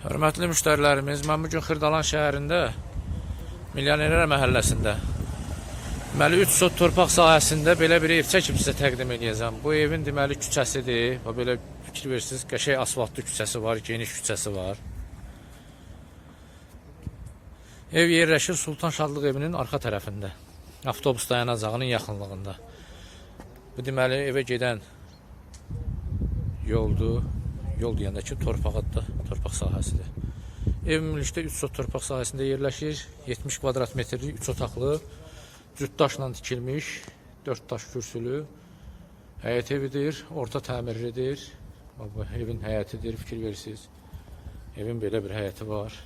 Hörmətli müştərilərimiz, mən bu gün Xırdalan şəhərində Milyonerlər məhəlləsində deməli 3 sot torpaq sahəsində belə bir ev çəkib sizə təqdim edəcəm. Bu evin deməli küçəsidir. Və belə fikir versiniz, qəşəng asfaltlı küçəsi var, geniş küçəsi var. Ev yerləşir Sultan Şadlıq evinin arxa tərəfində. Avtobus dayanacağının yaxınlığında. Bu deməli evə gedən yoldur. Yol deyəndə ki, torpaqdır, torpaq sahəsidir. Ev ümumilikdə 3 sot torpaq sahəsində yerləşir. 70 kvadrat metrlik 3 otaqlı, cüt daşla tikilmiş, 4 daş kürsülü həyət evidir, orta təmirlidir. Bu evin həyətidir, fikir verirsiniz. Evin belə bir həyəti var.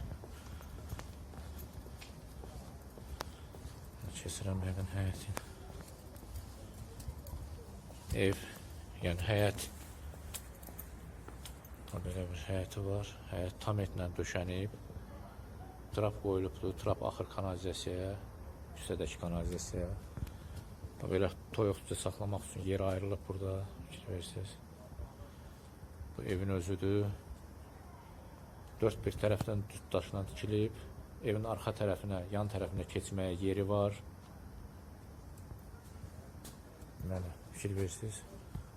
Keçirəm evin həyətini. Ev, yəni həyət. Belə bir həyəti var. Həyət tam etlə döşənib. Trap qoyulubdur. Trap axır kanalizasiyaya, üstədəki kanalizasiyaya. Belə toyuq sütü saxlamaq üçün yer ayrılıb burada. Verirsiniz. Bu evin özüdür. Dörd bir tərəfdən düz daşla tikilib. Evin arxa tərəfinə, yan tərəfinə keçməyə yeri var. Deməli, fikir verirsiniz.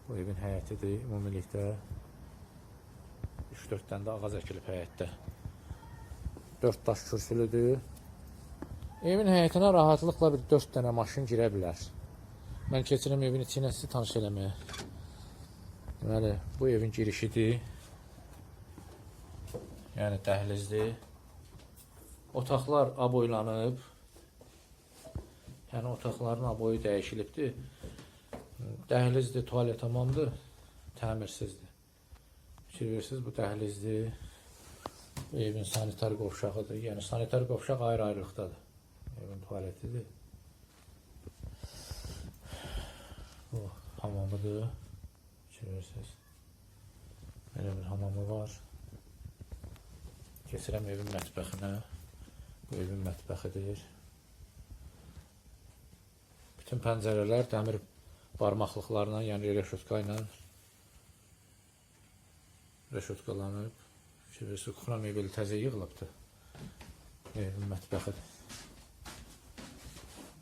Bu evin həyətidir. Ümumilikdə 3-4 dənə də ağac əkilib həyətdə. 4 daş kürsülüdür. Evin həyətinə rahatlıqla bir 4 dənə maşın girə bilər. Mən keçirəm evin içinə sizi tanış eləməyə. Deməli, bu evin girişidir. Yəni dəhlizdir. Otaqlar aboylanıb. Yəni otaqların aboyu dəyişilibdir. Dəhlizdir, tualet tamamdır. Təmirsizdir. Fikir verirsiniz bu dəhlizdir. Bu evin sanitar qovşağıdır. Yəni sanitar qovşaq ayrı-ayrılıqdadır. Evin tualetidir. Bu hamamıdır. Fikir verirsiniz. Belə bir hamamı var. Keçirəm evin mətbəxinə. Bu evin mətbəxidir. Bütün pəncərələr dəmir barmaqlıqlarla, yəni reşotka ilə reşotkalanıb. Şurası kura mebeli təzə yığılıbdır. Evin mətbəxidir.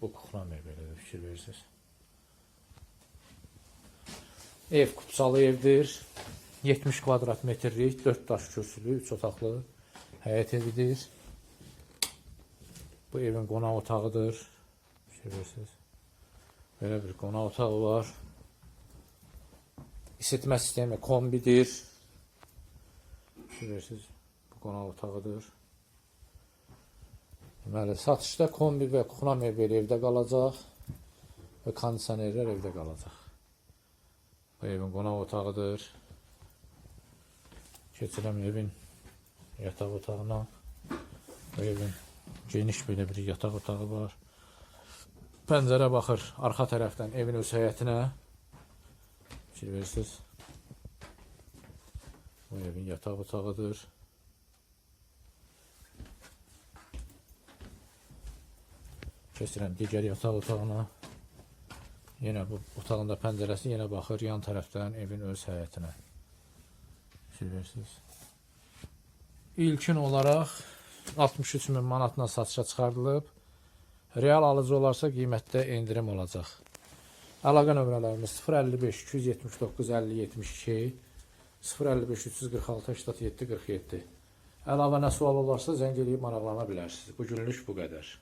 Bu kura mebelidir, fikir verirsiniz. Ev kupçalı evdir. 70 kvadrat metrlik, 4 daş kürsülü, 3 otaqlı həyət evidir. Bu evin qonaq otağıdır. Fikir verirsiniz. Belə bir qonaq otağı var. İsitmə sistemi kombidir. Bilirsiniz, bu qonaq otağıdır. Deməli, satışda kombi və kuxna mebeli evdə qalacaq və kondisionerlər evdə qalacaq. Bu evin qonaq otağıdır. Keçirəm evin yataq otağına. Bu evin geniş bir yataq otağı var. Pəncərə baxır arxa tərəfdən evin öz həyətinə. Fikir verirsiniz. Bu evin yataq otağıdır. Keçirəm digər yataq otağına. Yenə bu otağın da pəncərəsi yenə baxır yan tərəfdən evin öz həyətinə. Fikir verirsiniz. İlkin olaraq 63 min manatla satışa çıxardılıb. Real alıcı olarsa qiymətdə endirim olacaq. Əlaqə nömrələrimiz 055 279 50 72 055 346 87 47. Əlavə nə sual olarsa zəng edib maraqlana bilərsiniz. Bu günlük bu qədər.